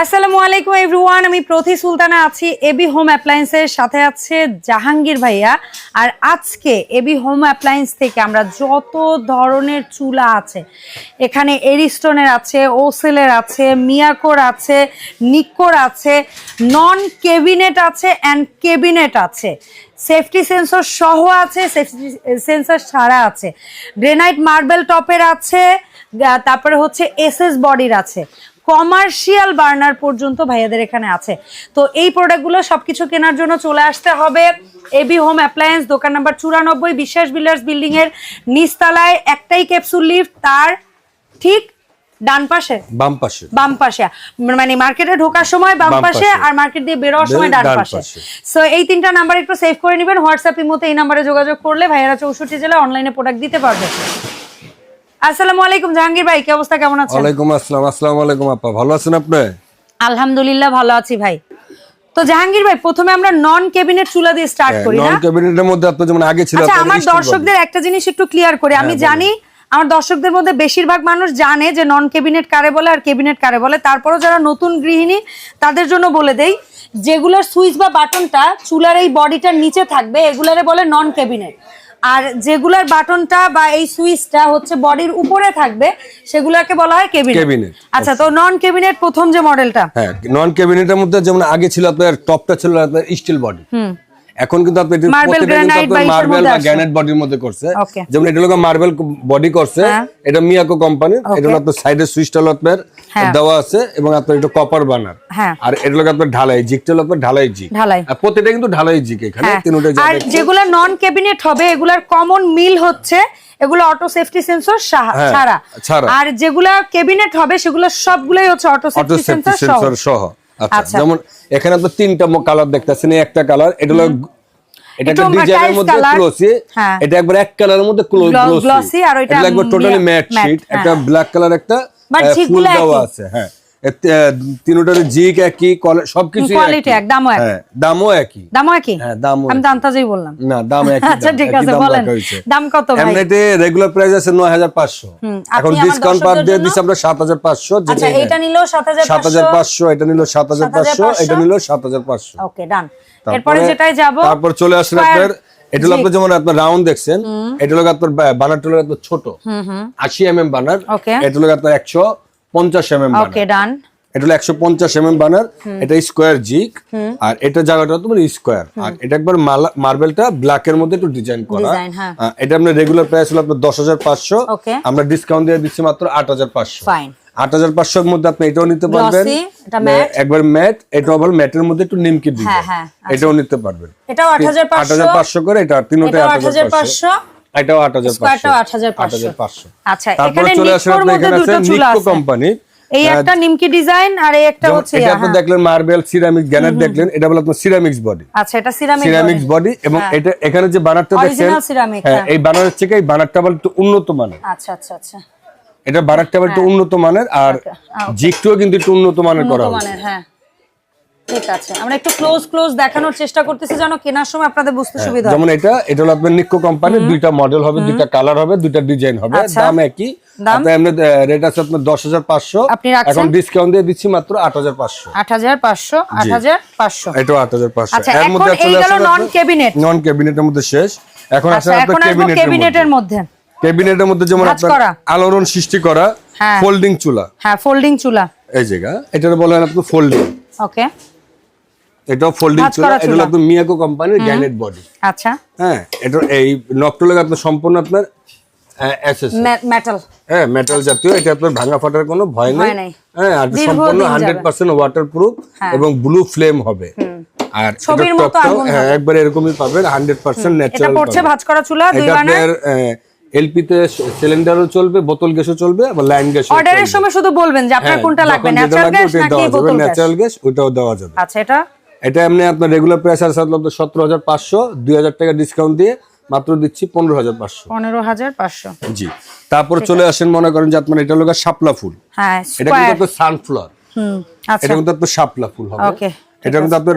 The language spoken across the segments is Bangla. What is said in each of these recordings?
আসসালামু আলাইকুম এভরিওয়ান আমি প্রতি সুলতানা আছি এবি হোম অ্যাপ্লায়েন্সের সাথে আছে জাহাঙ্গীর ভাইয়া। আর আজকে এবি হোম অ্যাপ্লায়েন্স থেকে আমরা যত ধরনের চুলা আছে, এখানে এরিস্টোনের আছে ওসেলের আছে মিয়াকোর আছে নিক্কোর আছে নন কেবিনেট আছে অ্যান্ড কেবিনেট আছে। সেফটি সেন্সর সহ আছে সেফটি সেন্সর ছাড়া আছে। গ্রেনাইট মার্বেল টপের আছে তারপরে হচ্ছে এসএস বডির আছে। কমার্শিয়াল বার্নার পর্যন্ত ভাইয়াদের এখানে আছে। তো এই প্রোডাক্টগুলো সবকিছু কেনার জন্য চলে আসতে হবে। এবি হোম অ্যাপ্লায়েন্স দোকান নাম্বার চুরানব্বই বিশ্বাস বিল্ডার্স বিল্ডিং এর নিচতলায় একটাই ক্যাপসুল লিফট তার ঠিক ডান পাশে। বাম পাশে। বাম পাশে মানে মার্কেটে ঢোকার সময় বাম পাশে। আর মার্কেট দিয়ে বেরোয়ার সময় ডান পাশে। সো এই তিনটা নাম্বার একটু সেভ করে নেবেন। হোয়াটসঅ্যাপ ইমোতে এই নাম্বারে যোগাযোগ করলে ভাইয়ারা চৌষট্টি জেলা অনলাইনে প্রোডাক্ট দিতে পারবে। আসসালামু আলাইকুম জাহাঙ্গীর ভাই কি অবস্থা? কেমন আছেন? ওয়ালাইকুম আসসালাম আসসালামু আলাইকুম আপা ভালো আছেন আপনি? আলহামদুলিল্লাহ ভালো আছি ভাই। তো জাহাঙ্গীর ভাই প্রথমে আমরা নন ক্যাবিনেট চুলা দিয়ে স্টার্ট করি নন ক্যাবিনেটের মধ্যে আপনি যেমন আগে ছিল আচ্ছা আমার দর্শকদের একটা জিনিস একটু ক্লিয়ার করে। আমি জানি আমার দর্শকদের মধ্যে বেশিরভাগ মানুষ জানে যে নন ক্যাবিনেট কারে বলে আর ক্যাবিনেট কারে বলে। তারপরও যারা নতুন গৃহিণী তাদের জন্য বলে দেই যেগুলোর সুইচ বা বাটনটা চুলার এই বডিটার নিচে থাকবে এগুলারে বলে নন ক্যাবিনেট আর যেগুলার বাটনটা বা এই সুইচটা হচ্ছে বডির উপরে থাকবে সেগুলাকে বলা হয় ক্যাবিনেট। আচ্ছা তো নন ক্যাবিনেট প্রথম যে মডেলটা? হ্যাঁ নন ক্যাবিনেটের মধ্যে যেমন আগে ছিল আপনার টপটা ছিল আপনার স্টিল বডি এখন কিন্তু আপনি মার্বেল বা। গ্রানাইট বডির মধ্যে করছে যেমন এটা হলো মার্বেল বডি করছে হ্যাঁ। এটা মিয়াকো কোম্পানি এটা আপনার সাইডের সুইচটা হলো আপনার হ্যাঁ। দেওয়া আছে এবং আপনার এটা কপার বানার। আর এটা হলো আপনার ঢালাই জিকটা আপনার ঢালাই জিক। আর প্রত্যেকটা কিন্তু ঢালাই জিক এখানে হ্যাঁ তিনটা আর যেগুলো নন ক্যাবিনেট হবে এগুলার কমন মিল হচ্ছে এগুলো অটো সেফটি সেন্সর ছাড়া ছাড়া। আর যেগুলা ক্যাবিনেট হবে সেগুলো সবগুলোই হচ্ছে অটো সেফটি সেন্সর সহ আচ্ছা আচ্ছা। যেমন এখানে তো তিনটা কালার দেখতেছেন একটা কালার এটা হলো এটা একটা ডিজাইনের মধ্যে colour। হ্যাঁ। এটা একবার এক কালারের মধ্যে গ্লোসি আর ওইটা একবার টোটালি ম্যাট শীট। একটা ব্ল্যাক কালার একটা ফুল দেওয়া আছে হ্যাঁ তিনটার জিক একই সবকিছু Quality এক, দামও এক। হ্যাঁ দামও একই। দামও কি হ্যাঁ দামও আমি তো আন্তাজেই বললাম। না দাম একই আচ্ছা, ঠিক আছে, বলেন। দাম কত ভাই? এমনিতে রেগুলার প্রাইস আছে নয় হাজার পাঁচশো। হুম, এখন ডিসকাউন্ট বাদ দিয়ে জন্য- আমরা সাত হাজার পাঁচশো আচ্ছা এটা নিল এটা নিল ওকে ডান তারপরে- এরপরে যেটাই যাব তারপর চলে আসেন আপনার এটা হলো আপনার যেমন আপনার রাউন্ড দেখছেন এটা হলো আপনার বানারটা হলো আপনার ছোট। আশি এম এম বানার এটা হলো আপনার একশো। পঞ্চাশ এম এম ওকে ডান এটা হলো একশো পঞ্চাশ এম এম বানার। এটা স্কোয়ার জিক আর এটা জায়গাটা তোমার স্কোয়ার। আর এটা একবার মার্বেলটা ব্ল্যাক এর মধ্যে একটু ডিজাইন করা। হ্যাঁ। এটা আপনার রেগুলার প্রাইস হলো আপনার দশ হাজার পাঁচশো। আমরা ডিসকাউন্ট দিয়ে দিচ্ছি মাত্র আট হাজার পাঁচশো। আট হাজার পাঁচশোর মধ্যে আপনি এটাও নিতে পারবেন। এটা। একবার ম্যাট এটাও আবার ম্যাটের মধ্যে একটু নিমকি দিবেন হ্যাঁ, হ্যাঁ, এটাও নিতে পারবেন। আট হাজার পাঁচশো? করে এটা তিনটাই আট হাজার পাঁচশো? এটাও আট হাজার পাঁচশো। স্কোয়ারটাও আট হাজার আট হাজার পাঁচশো। আচ্ছা তারপরে এখানে চলে আসেন নিক্কোর আপনি মধ্যে দুটো চুলা আছে। কোম্পানি এই একটা নিমকি ডিজাইন আর এই একটা হচ্ছে এটা আপনি হ্যাঁ। দেখলেন মার্বেল সিরামিক গ্যানেট দেখলেন এটা বলে আপনার সিরামিক্স বডি আচ্ছা এটা সিরামিক সিরামিক্স বডি এবং এটা এখানে যে বানারটা দেখছেন হ্যাঁ হ্যাঁ। এই বানারের থেকে এই বানারটা একটু উন্নত মানের। আচ্ছা আচ্ছা আচ্ছা। এটা বানারটা একটু উন্নত মানের আর জিকটিও কিন্তু একটু উন্নত মানের করা হয়েছে। হ্যাঁ। ঠিক আছে। আমরা একটু ক্লোজ ক্লোজ দেখানোর চেষ্টা করতেছি যেন কেনার সময় আপনাদের বুঝতে সুবিধা হয়। যেমন এটা এটা হলো আপনার নিক্কো কোম্পানির দুইটা মডেল হবে দুইটা কালার হবে দুইটা ডিজাইন হবে। দাম একই? আপনার এমনি রেট আছে আপনার দশ হাজার পাঁচশো। আপনি রাখছেন? এখন ডিসকাউন্ট দিয়ে দিচ্ছি মাত্র আট হাজার পাঁচশো। আট হাজার পাঁচশো আট হাজার পাঁচশো। এটাও আট হাজার পাঁচশো। আচ্ছা, এর মধ্যে এই গেল non-cabinet। নন ক্যাবিনেটের মধ্যে শেষ। এখন আসলে আপনার ক্যাবিনেটের মধ্যে। ক্যাবিনেটের মধ্যে যেমন আপনার আলোড়ন সৃষ্টি করা হ্যাঁ। ফোল্ডিং চুলা। হ্যাঁ ফোল্ডিং চুলা। এই জায়গা এটা বলেন হয় আপনার ফোল্ডিং ওকে এটাও ফোল্ডিং চুলা চুলা। মিয়াকো কোম্পানির গ্যানেট বডি আচ্ছা। হ্যাঁ এটা এই নকটলে আপনার সম্পূর্ণ আপনার মেটাল হ্যাঁ মেটাল জাতীয় এটা আপনার ভাঙা ফাটার কোনো ভয় নেই। হ্যাঁ আর সম্পূর্ণ হান্ড্রেড পার্সেন্ট হ্যাঁ। এবং ব্লু ফ্লেম হবে। আর ছবির মতো হ্যাঁ একবার এরকমই পাবেন হান্ড্রেড পার্সেন্ট ন্যাচারাল পড়ছে ভাঁজ করা চুলা দুই এটা বানার এলপিতে সিলিন্ডারও চলবে বোতল গ্যাসও চলবে আবার লাইন গ্যাস অর্ডারের সময় শুধু বলবেন যে আপনার কোনটা লাগবে? ন্যাচারাল গ্যাস নাকি বোতল গ্যাস? ন্যাচারাল গ্যাস ওটাও দেওয়া যাবে। আচ্ছা এটা? এটা এমনি আপনার রেগুলার প্রাইস আছে আপনার সতেরো হাজার পাঁচশো দুই হাজার টাকা ডিসকাউন্ট দিয়ে মাত্র দিচ্ছি পনেরো হাজার পাঁচশো। পনেরো হাজার পাঁচশো। জি। তারপর চলে আসেন মনে করেন যে আপনার এটা হলো শাপলা ফুল। হ্যাঁ এটা কিন্তু আপনার সানফ্লাওয়ার আচ্ছা। এটা কিন্তু আপনার শাপলা ফুল হবে। এটা কিন্তু আপনার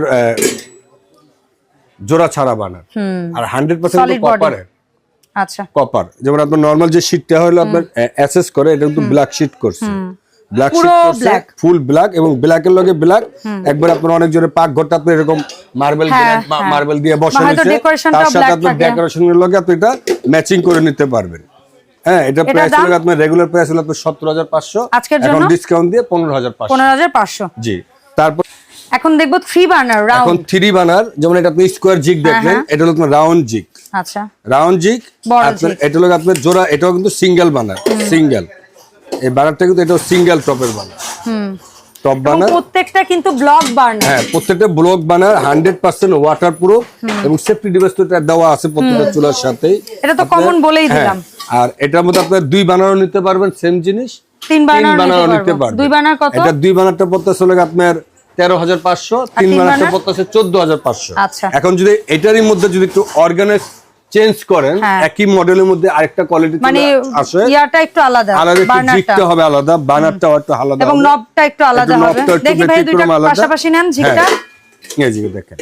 জোড়া ছাড়া বানার আর হান্ড্রেড পার্সেন্ট। কপারের আচ্ছা। কপার যেমন আপনার নর্মাল যে শীটটা হলো আপনার অ্যাসেস করে এটা কিন্তু ব্ল্যাক শীট করছে। Black black। ফুল ব্ল্যাক এবং ব্ল্যাকের লগে ব্ল্যাক একবার আপনার অনেক জনের পাক ঘরটা আপনি এরকম মার্বেল হ্যাঁ, হ্যাঁ। মার্বেল দিয়ে বসা বা হয়তো হয়েছে। তার সাথে থাকে। ডেকোরেশনের লগে আপনি এটা ম্যাচিং করে নিতে পারবেন। হ্যাঁ এটা প্রাইস হলো আপনার রেগুলার প্রাইস হলো আপনার আজকের জন্য? ডিসকাউন্ট দিয়ে জি। তারপর এখন দেখব থ্রি বার্নার এখন থ্রি বানার যেমন এটা আপনি স্কোয়ার জিগ দেখলেন হ্যাঁ। এটা হলো আপনার রাউন্ড জিগ আচ্ছা। রাউন্ড জিগ এটা হলো আপনার জোড়া এটাও কিন্তু সিঙ্গেল বানার সিঙ্গেল এই বানারটা কিন্তু এটা সিঙ্গেল টপের বানার টপ বানার প্রত্যেকটা কিন্তু ব্লক বার্নার হ্যাঁ প্রত্যেকটা block burner hundred percent waterproof এবং সেফটি ডিভাইস তো দেওয়া আছে প্রত্যেকটা চুলার সাথেই। এটা তো common বলেই হ্যাঁ, দিলাম। আর এটার মধ্যে আপনার দুই বানারও নিতে পারবেন সেম জিনিস। তিন বানারও নিতে পারবেন। দুই বার্নার কত? এটা দুই বানারটা পড়তেছে হলো আপনার তেরো হাজার পাঁচশো তিন বানারটা বানার? পড়তেছে চোদ্দ হাজার পাঁচশো। আচ্ছা। এখন যদি এটারই মধ্যে যদি একটু অর্গানাইজ চেঞ্জ করেন হ্যাঁ। একই মডেলের মধ্যে আরেকটা কোয়ালিটি মানে আসে। ইয়াটা একটু আলাদা আলাদা একটু হবে আলাদা বানারটাও একটু আলাদা এবং নবটা একটু আলাদা হবে। দেখি ভাই দুইটা পাশাপাশি নেন হ্যাঁ, এই যে দেখেন।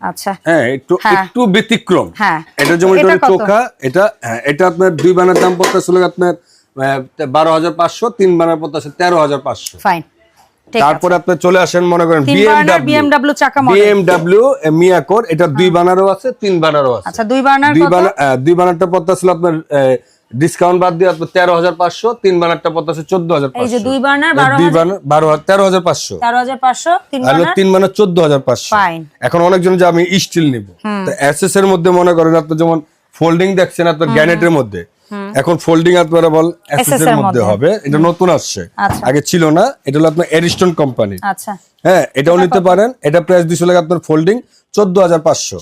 আচ্ছা। হ্যাঁ একটু হ্যাঁ। একটু ব্যতিক্রম। হ্যাঁ। এটা যেমন এটা চোখা এটা হ্যাঁ, এটা আপনার দুই বানার দাম পড়তেছিল আপনার বারো হাজার পাঁচশো তিন বানার পড়তেছে তেরো হাজার পাঁচশো। ফাইন তারপরে আপনি চলে আসেন মনে করেন বিএমডাব্লিউ বিএমডাব্লিউ মিয়াকোর এটা দুই বানারও আছে তিন বানারও আছে। আচ্ছা দুই বানার বানারটা পড়তেছিল আপনার ডিসকাউন্ট বাদ দিয়ে আপনার তেরো হাজার পাঁচশো তিন বানারটা পড়তেছে চোদ্দ হাজার যে দুই বার্নার দুই বারো বানার বারো হাজার তেরো হাজার পাঁচশো। তেরো হাজার পাঁচশো তিন মানে চোদ্দ হাজার পাঁচশো। এখন অনেকজন যে আমি স্টিল নিব। তো এসএস এর মধ্যে মনে করেন আপনার যেমন ফোল্ডিং দেখছেন আপনার গ্যানেটের মধ্যে এখন ফোল্ডিং আপনারা বল এসএস এর মধ্যে হবে। এটা নতুন আসছে। আচ্ছা। আগে ছিল না এটা হলো আপনার এরিস্টন কোম্পানি আচ্ছা। হ্যাঁ এটাও নিতে পারেন। এটা প্রাইস দিছিল আপনার ফোল্ডিং চোদ্দ হাজার পাঁচশো।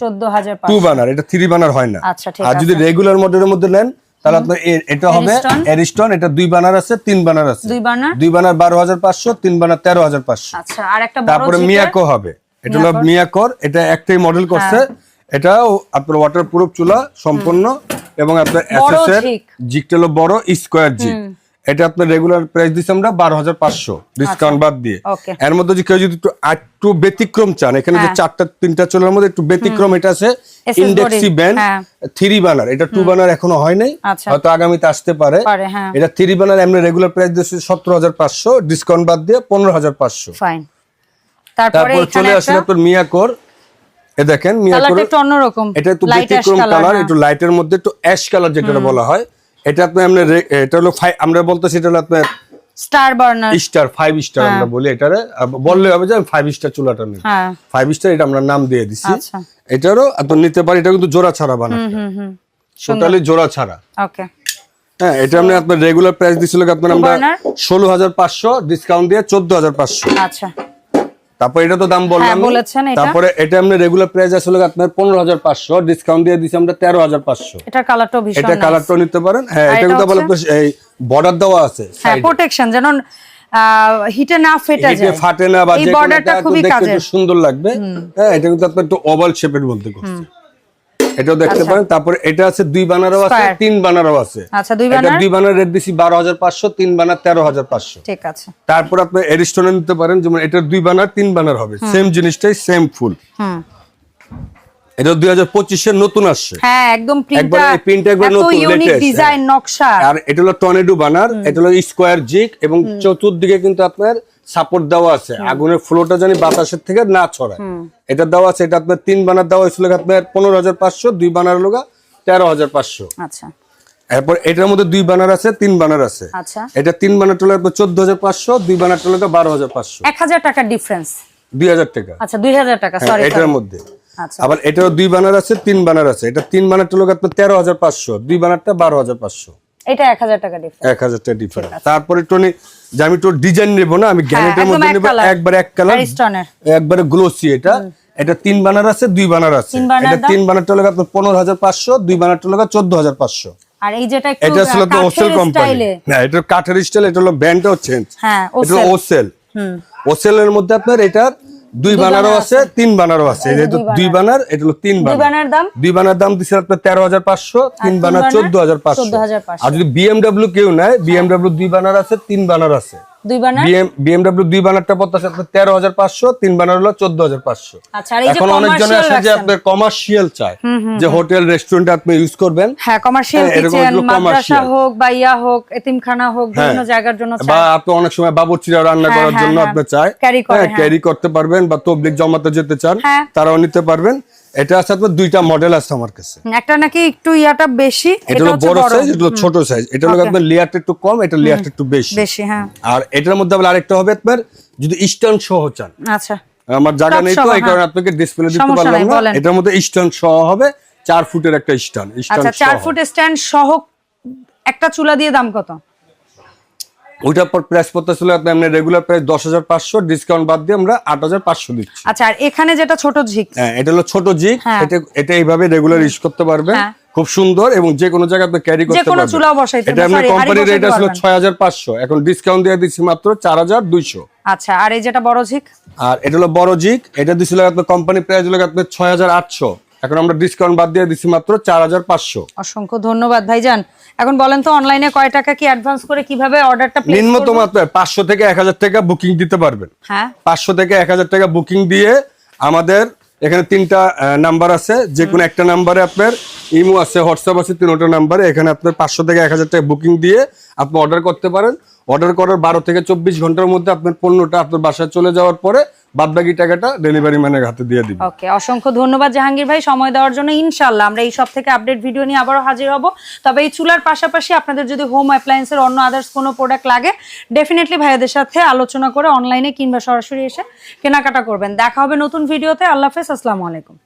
টু বানার এটা থ্রি বানার হয় না। আচ্ছা, ঠিক আর যদি রেগুলার মডেলের মধ্যে নেন তাহলে আপনার এটা হবে এরিস্টন এটা দুই বানার আছে তিন বানার আছে। দুই বানার বারো হাজার পাঁচশো তিন বানার তেরো হাজার পাঁচশো। আচ্ছা আর একটা বড় তারপরে মিয়াকো হবে। এটা হলো মিয়াকোর এটা একটাই মডেল করছে। হ্যাঁ। এটাও আপনার ওয়াটার প্রুফ চুলা সম্পূর্ণ এবং আপনার এসএস এর। জিকটা হলো বড় স্কোয়ার জিক। এটা আপনার রেগুলার প্রাইস দিচ্ছি আমরা বারো হাজার পাঁচশো। ডিসকাউন্ট বাদ দিয়ে। এর মধ্যে যদি কেউ যদি একটু ব্যতিক্রম চান এখানে যে হ্যাঁ। চারটা তিনটা চুলার মধ্যে একটু ব্যতিক্রম এটা আছে ইন্ডেক্সি ব্যান্ড। থ্রি বানার এটা টু বানার এখনও হয় নাই। আচ্ছা। হয়তো আগামীতে আসতে পারে। হ্যাঁ। এটা থ্রি বানার এমনি রেগুলার প্রাইস দিচ্ছে সতেরো হাজার পাঁচশো। ডিসকাউন্ট বাদ দিয়ে পনেরো হাজার পাঁচশো। ফাইন তারপরে চলে আসেন একটা আপনার মিয়াকোর এ দেখেন কালারটা অন্যরকম এটা একটু লাইট অ্যাশ ব্যতিক্রম কালার কালার একটু লাইটের মধ্যে একটু অ্যাশ কালার যেটা বলা হয়। এটা আপনার এটা হলো আমরা বলতেছি এটা হলো আপনার star burner star five star আমরা বলি এটারে। বললে হবে যে ফাইভ স্টার চুলাটা নেই। হ্যাঁ। ফাইভ স্টার এটা আমরা নাম দিয়ে দিছি। আচ্ছা। এটারও আপনি নিতে পারি এটা কিন্তু জোড়া ছাড়া টোটালি জোড়া ছাড়া। ওকে হ্যাঁ এটা আমরা আপনার রেগুলার প্রাইস দিছিল আপনার আমরা ষোলো হাজার পাঁচশো ডিসকাউন্ট দিয়ে চোদ্দ হাজার পাঁচশো। আচ্ছা। তারপর এটা তো দাম বললাম হ্যাঁ, বলেছেন এটা। তারপরে এটা আমরা রেগুলার প্রাইস আসলে আপনার পনেরো হাজার পাঁচশো ডিসকাউন্ট দিয়ে দিচ্ছি আমরা তেরো হাজার পাঁচশো। এটা কালারটা ভীষণ এটা। কালারটাও নিতে পারেন। হ্যাঁ এটা কিন্তু বলে এই বর্ডার দেওয়া আছে হ্যাঁ প্রোটেকশন যেন হিটে না ফেটে যায়। ফাটে না বা এই যে বর্ডারটা খুবই সুন্দর লাগবে। হ্যাঁ এটা কিন্তু আপনার একটু ওভাল শেপের বলতে করছে। এটাও দেখতে পারেন। তারপরে এটা আছে দুই বানারও আছে। তিন বানারও আছে। আচ্ছা দুই এটা দুই বানার রেট দিছি বারো হাজার পাঁচশো তিন বানার তেরো হাজার পাঁচশো। ঠিক আছে। তারপর আপনি এরিস্টনে নিতে পারেন যেমন এটা দুই বানার তিন বানার হবে। সেম জিনিসটাই সেম ফুল। হুম। এটা দুই হাজার পঁচিশের নতুন আসছে। হ্যাঁ একদম প্রিন্টটা print একবার নতুন, ইউনিক ডিজাইন নকশা। আর এটা হলো টর্নেডো বানার এটা হলো স্কোয়ার জিক এবং চতুর্দিকে কিন্তু আপনার সাপোর্ট দেওয়া আছে। আগুনের ফ্লোটা জানি বাতাসের থেকে না ছড়ায়। এটা দেওয়া আছে এটা আপনার তিন বানার দেওয়া হয়েছিল আপনার পনেরো হাজার পাঁচশো দুই বানার লোক তেরো হাজার পাঁচশো। আচ্ছা। এরপর এটার মধ্যে দুই বানার আছে তিন বানার আছে। আচ্ছা। এটা তিন বানার টোলা চোদ্দ হাজার পাঁচশো দুই বানার টোলা বারো হাজার পাঁচশো। এক হাজার টাকার ডিফারেন্স দুই হাজার টাকা। আচ্ছা দুই হাজার টাকা হ্যাঁ, সরি এটার মধ্যে। আচ্ছা। আবার এটাও দুই বানার আছে তিন বানার আছে। এটা তিন বানার টোলা আপনার তেরো হাজার পাঁচশো দুই বানারটা বারো হাজার পাঁচশো। এটা এক হাজার টাকা ডিফারেন্স এক হাজার টাকা ডিফারেন্স তারপরে একটু যে আমি একটু ডিজাইন নেব না আমি গ্যানেটের মধ্যে এক একবার এক কালার একবারে গ্লোসি এটা। এটা তিন বানার আছে দুই বানার আছে। এটা তিন বানারটা লাগা আপনার পনেরো হাজার পাঁচশো দুই বানারটা লাগা চোদ্দ হাজার পাঁচশো। আর এই যেটা একটু এটা তো ওসেল কাঠের কোম্পানি না এটা কাঠের স্টাইল এটা হলো ব্যান্ডটাও চেঞ্জ হ্যাঁ এটা ওসেল হুম। ওসেলের মধ্যে আপনার এটার দুই বানারও আছে তিন বানারও আছে। যেহেতু দুই বানার। এটা হলো তিন বানার। দাম? দুই বানার দাম দিচ্ছে আপনার তেরো হাজার পাঁচশো তিন বানার চোদ্দ হাজার পাঁচশো। 14,500 আর যদি বিএমডাব্লিউ কেউ নেয় বিএমডাব্লিউ দুই বানার আছে তিন বানার আছে। দুই বানার? বিএমডব্লিউ দুই বানারটা পড়তেছে আপনার তেরো হাজার পাঁচশো তিন বানার হলো চোদ্দ হাজার পাঁচশো। আচ্ছা এখন অনেকজনে কমার্শিয়াল আছে যে আপনার কমার্শিয়াল চায় যে হোটেল রেস্টুরেন্টে আপনি ইউজ করবেন। হ্যাঁ কমার্শিয়াল হ্যাঁ, কিচেন মাদ্রাসা হোক বা ইয়া হোক এতিমখানা হোক বিভিন্ন হ্যাঁ। জায়গার জন্য বা আপনি অনেক সময় বাবুর্চিরা রান্না করার জন্য। আপনি চায়। ক্যারি করতে পারবেন বা তবলিক জমাতে যেতে চান। তারাও নিতে পারবেন। এটা আছে আপনার দুইটা মডেল আছে আমার কাছে। একটা নাকি একটু ইয়াটা বেশি এটা হলো বড় সাইজ এটা হলো ছোট সাইজ এটা হলো আপনার লেয়ারটা একটু কম এটা লেয়ারটা একটু বেশি। বেশি হ্যাঁ। আর এটার মধ্যে আবার আরেকটা হবে আপনার যদি স্টান সহ চান। আচ্ছা। আমার জায়গা নেই তো এই হ্যাঁ। কারণে আপনাকে ডিসপ্লে দিতে পারলাম না। এটার মধ্যে স্টান সহ হবে চার ফুটের একটা স্টান আচ্ছা চার ফুট স্ট্যান্ড সহ একটা চুলা দিয়ে দাম কত? ওইটার পর প্রাইস পড়তেছিল আপনার এমনি রেগুলার প্রাইস দশ হাজার পাঁচশো ডিসকাউন্ট বাদ দিয়ে আমরা আট হাজার পাঁচশো দিচ্ছি। আচ্ছা আর এখানে যেটা ছোট ঝিক? হ্যাঁ এটা হলো ছোট জিগ হ্যাঁ। এটা এটা এইভাবে রেগুলার ইউজ করতে পারবেন। হ্যাঁ। খুব সুন্দর এবং যে কোনো জায়গায় আপনি ক্যারি করতে কোনো পারবেন। এটা আমরা কোম্পানির রেট আসলে। ছয় হাজার পাঁচশো। এখন ডিসকাউন্ট দিয়ে দিচ্ছি মাত্র চার হাজার দুইশো। আচ্ছা আর এই যেটা বড় ঝিক? আর এটা হলো বড় জিগ এটা দিছিল আপনার কোম্পানি প্রাইস হলো আপনার ছয় হাজার আটশো। এখন আমরা ডিসকাউন্ট বাদ দিয়ে দিচ্ছি মাত্র চার হাজার পাঁচশো। অসংখ্য ধন্যবাদ ভাইজান। এখন বলেন তো অনলাইনে কয় টাকা কি অ্যাডভান্স করে কীভাবে অর্ডারটা নিম্নতম আপনার পাঁচশো থেকে এক হাজার টাকা বুকিং দিতে পারবেন। হ্যাঁ। পাঁচশো থেকে এক হাজার টাকা বুকিং দিয়ে আমাদের এখানে তিনটা নাম্বার আছে। যে কোনো একটা নাম্বারে আপনার ইমো আছে হোয়াটসঅ্যাপ আছে তিনটা নাম্বারে এখানে আপনার পাঁচশো থেকে এক হাজার টাকা বুকিং দিয়ে আপনি অর্ডার করতে পারেন। অর্ডার করার বারো থেকে চব্বিশ ঘণ্টার মধ্যে আপনার পণ্যটা আপনার বাসায় চলে যাওয়ার পরে অসংখ্য ধন্যবাদ জাহাঙ্গীর ভাই, সময় দেওয়ার জন্য আমরা এই সব থেকে আপডেট ভিডিও নিয়ে হাজির হব। তবে এই চুলার পাশাপাশি আপনাদের যদি হোম অন্য আদার্স কোনো প্রোডাক্ট লাগে ডেফিনেটলি ভাইয়াদের সাথে আলোচনা করে অনলাইনে কিংবা সরাসরি এসে কেনাকাটা করবেন। দেখা হবে নতুন ভিডিওতে আল্লাহ আসসালামু আলাইকুম।